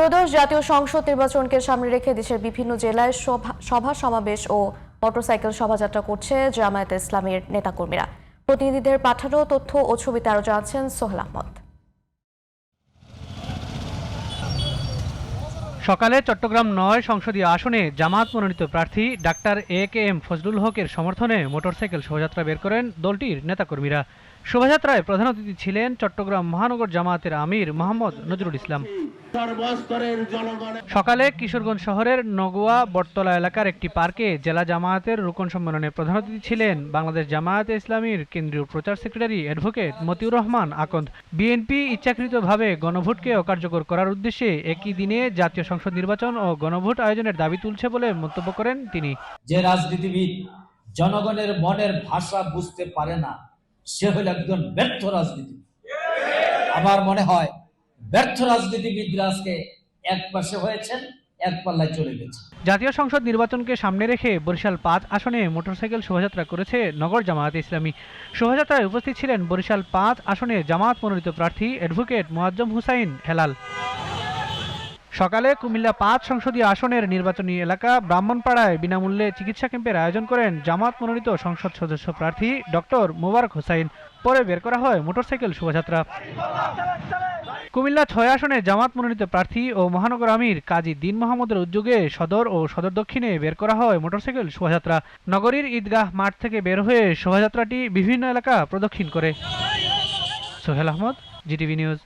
ত্রয়োদশ জাতীয় সংসদ নির্বাচনকে সামনে রেখে দেশের বিভিন্ন জেলায় সভা সমাবেশ ও মোটরসাইকেল শোভাযাত্রা করছে জামায়াতে ইসলামের নেতাকর্মীরা। প্রতিনিধিদের পাঠানো তথ্য ও ছবিতে আরও জানাচ্ছেন সোহেল আহমদ। সকালে চট্টগ্রাম নয় সংসদীয় আসনে জামাত মনোনীত প্রার্থী doctor A K M Fazlul হকের সমর্থনে মোটরসাইকেল শোভাযাত্রা বের করেন দলটির নেতাকর্মীরা। শোভাযাত্রায় প্রধান অতিথি ছিলেন চট্টগ্রাম মহানগর জামায়াতের আমির মোহাম্মদ নজরুল ইসলাম। সকালে কিশোরগঞ্জ শহরের নগুয়া বটতলা এলাকার একটি পার্কে জেলা জামায়াতের রুকন সম্মেলনে প্রধান অতিথি ছিলেন বাংলাদেশ জামায়াতে ইসলামীর কেন্দ্রীয় প্রচার secretary advocate Motiur Rahman Akand. BNP ইচ্ছাকৃতভাবে গণভোটকে অকার্যকর করার উদ্দেশ্যে একই দিনে জাতীয় সংসদ নির্বাচন ও গণভোট আয়োজনের দাবি তুলছে বলে মন্তব্য করেন তিনি। যে রাজনীতিবিদ জনগণের মনের ভাষা বুঝতে পারে না সে হল একজন ব্যর্থ রাজনীতিবিদ। আমার মনে হয় ব্যর্থ রাজনীতিবিদরা আজকে এক পাশে হয়েছেন, এক পাল্লায় চলে গেছে জাতীয় সংসদ নির্বাচনকে সামনে রেখে বরিশাল পাঁচ আসনে মোটরসাইকেল শোভাযাত্রা করেছে নগর জামায়াত ইসলামী। শোভাযাত্রায় উপস্থিত ছিলেন বরিশাল পাঁচ আসনে জামায়াত মনোনীত প্রার্থী অ্যাডভোকেট মোয়াজ্জম হুসাইন হেলাল। সকালে কুমিল্লা পাঁচ সংসদীয় আসনের নির্বাচনী এলাকা ব্রাহ্মণপাড়ায় বিনামূল্যে চিকিৎসা ক্যাম্পের আয়োজন করেন জামাত মনোনীত সংসদ সদস্য প্রার্থী ডক্টর মোবারক হোসাইন। পরে বের করা হয় মোটরসাইকেল শোভাযাত্রা। কুমিল্লা ছয় আসনে জামাত মনোনীত প্রার্থী ও মহানগর আমির কাজী দিন মোহাম্মদের উদ্যোগে সদর ও সদর দক্ষিণে বের করা হয় মোটরসাইকেল শোভাযাত্রা। নগরীর ঈদগাহ মাঠ থেকে বের হয়ে শোভাযাত্রাটি বিভিন্ন এলাকা প্রদক্ষিণ করে। Sohel Ahmed, GTV news.